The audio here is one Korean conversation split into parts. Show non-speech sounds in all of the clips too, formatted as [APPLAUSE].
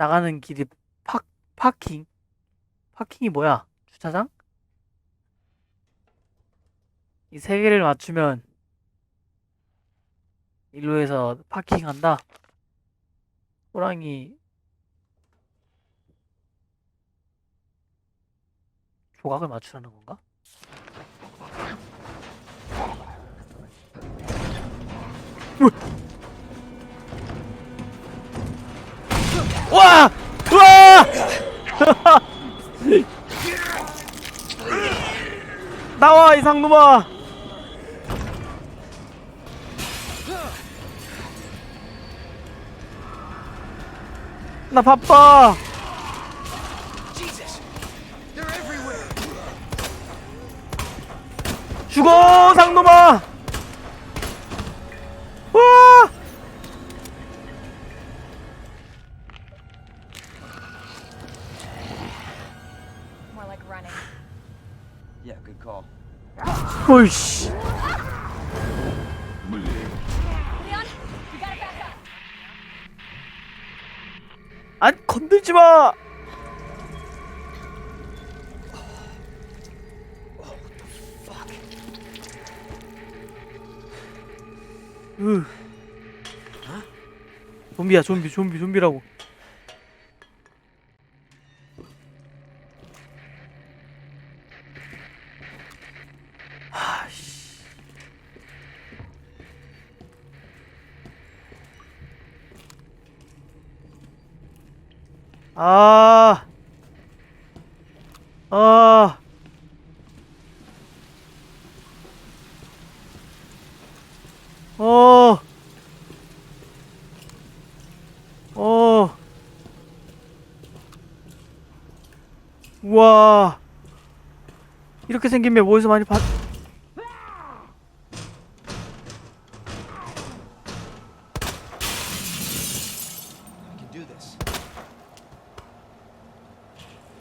나가는 길이 파, 파킹? 파킹이 뭐야? 주차장? 이 세 개를 맞추면 일로에서 파킹한다. 호랑이 조각을 맞추라는 건가? 와! 와! 나와 이상놈아! 나 바빠. 죽어 상놈아! Up. 안 건들지 마. 으. 좀비야 좀비 좀비 좀비라고. 아. 아. 어. 어. 우와. 이렇게 생긴 맵 어디서 많이 봤...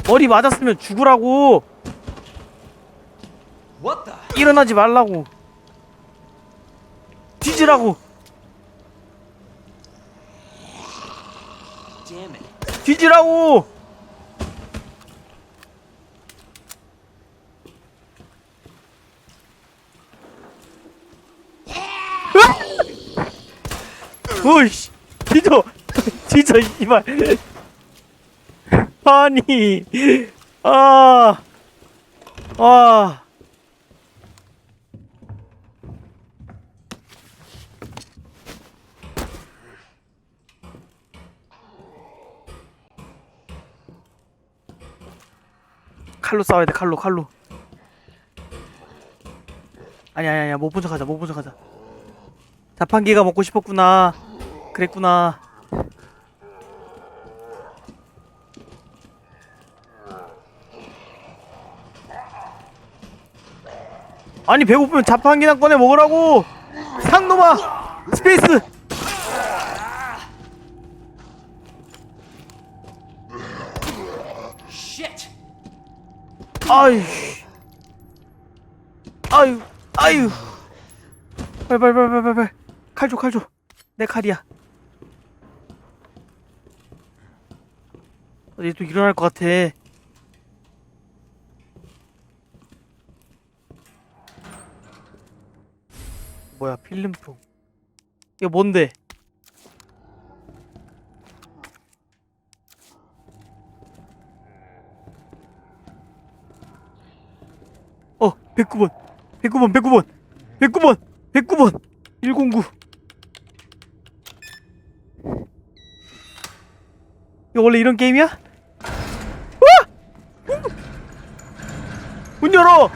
머리 맞았으면 죽으라고. 일어나지 말라고. 뒤지라고. 뒤지라고. 오이씨 [LAUGHS] 뒤져 [LAUGHS] 뒤져 이발 아니. 아. 아. 칼로 싸워야 돼 칼로 칼로. 아니야 아니야. 못본 척하자 못 본 척하자. 자판기가 먹고 싶었구나. 그랬구나 아니 배고프면 자판기나 꺼내 먹으라고. 상놈아 스페이스! 아유 아유 아유. 빨빨빨빨빨빨 칼 줘 칼 줘. 내 칼이야. 어디 또 일어날 것 같아 뭐야 필름통 이거 뭔데 어 109번 109번 109번 109번 109번 109 이거 원래 이런 게임이야? 와! 문 열어!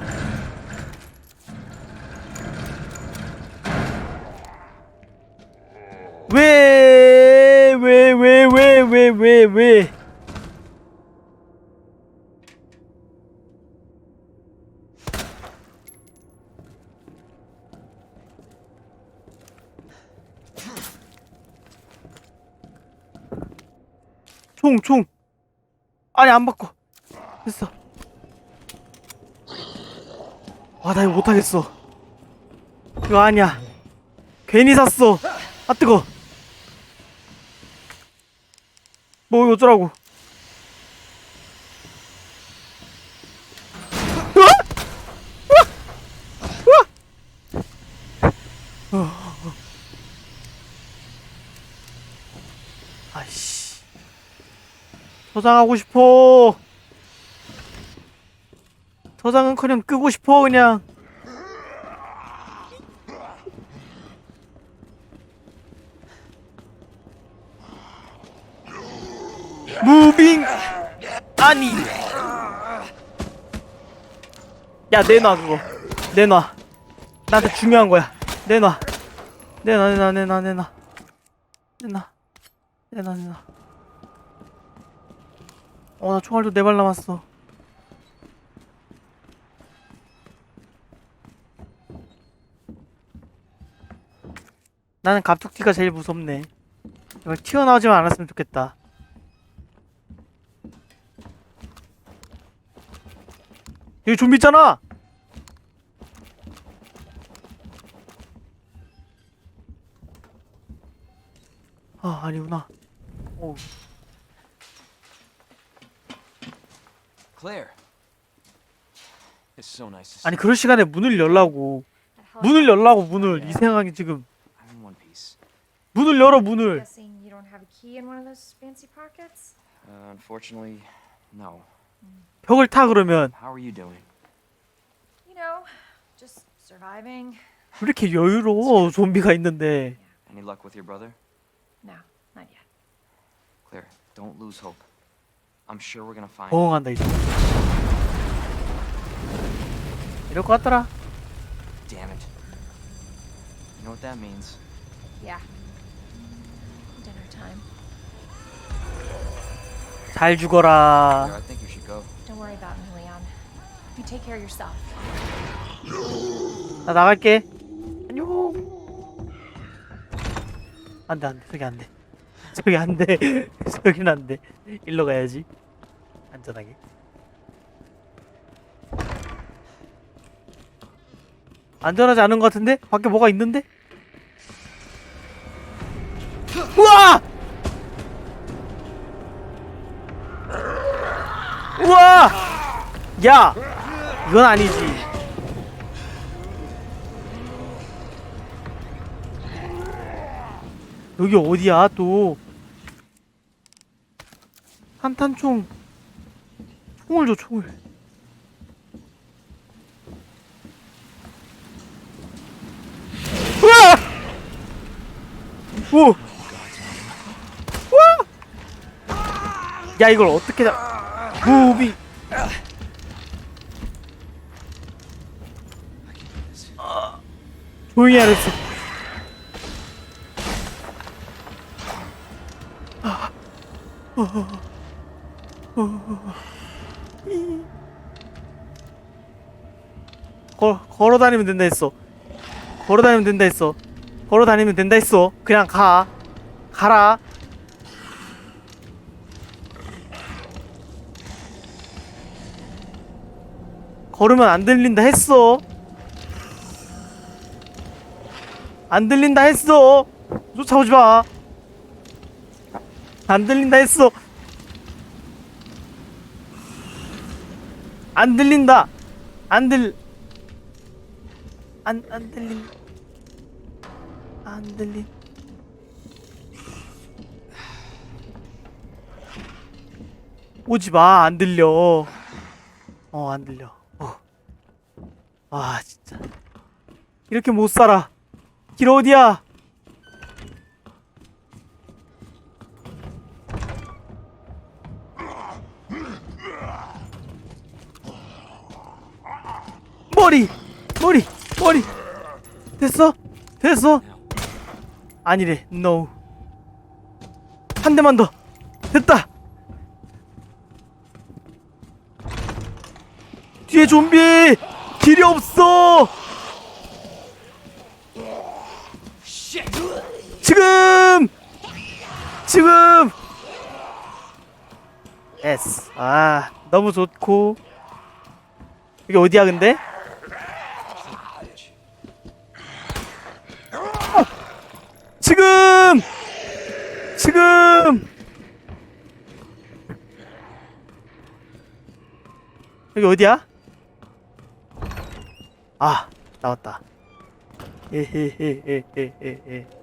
왜, 왜, 왜, 왜, 왜, 왜, 왜? 총, 총. 아니, 안 바꿔. 됐어. 와, 나 이거 못하겠어. 이거 아니야. 괜히 샀어. 아, 뜨거. 뭐 어쩌라고? 아이씨. 저장하고 싶어. 저장은커녕 끄고 싶어 그냥 무빙! 아니. 야 내놔 그거. 내놔. 나한테 중요한 거야. 내놔. 내놔 내놔 내놔 내놔. 내놔. 내놔 내놔. 어나 총알도 네 발 남았어. 나는 갑툭튀가 제일 무섭네. 제발 튀어나오지만 않았으면 좋겠다 여기 좀비 있잖아 아 아니구나 오 Claire. It's so nice to see 아니 그럴 시간에 문을 열라고 문을 열라고 문을 이상하게 지금 you. I'm in one piece. 문을 열어 문을 Guessing you don't have a key in one of those fancy pockets? Uh, unfortunately, no. 벽을 타 그러면 How are you doing? You know, just surviving. 왜 이렇게 여유로워 좀비가 있는데 Any luck with your brother? No, not yet. Claire, don't lose hope. I'm sure we're gonna find. 버엉한다 이제 이럴 것 같더라 Damn it. You know what that means? Yeah. Dinner time. 잘 죽어라 Claire, I think worry about me, Leon. You take care of yourself. 나 나갈게. 안녕. 안 돼 안 돼. 저기 안 돼. [LAUGHS] 저기 안 돼. 저긴 안 돼. 일로 가야지. 안전하게. 안전하지 않은 것 같은데? 밖에 뭐가 있는데? 우와 야 이건 아니지. 여기 어디야 또? 한탄총. 총을 줘 총을. 우와 오 우와 야 이걸 어떻게 다 무비 조용히 하랬어 걸, 걸어 다니면 된다 했어. 걸어 다니면 된다 했어. 걸어 다니면 된다 했어. 그냥 가. 가라. 걸으면 안 들린다 했어. 안 들린다 했어. 쫓아오지 마. 안 들린다 했어. 안 들린다. 안 들. 안, 안 들린. 안 들린. 오지 마. 안 들려. 어, 안 들려. 어. 아, 진짜. 이렇게 못 살아. 길 어디야? 머리 머리 머리. 됐어? 됐어? 아니래 no. 한 대만 더. 됐다. 뒤에 좀비! 길이 없어 지금! 지금! S. 아 너무 좋고. 이게 어디야 근데? 지금! 지금! 여기 어디야? 아 나왔다. 에헤헤헤헤헤헤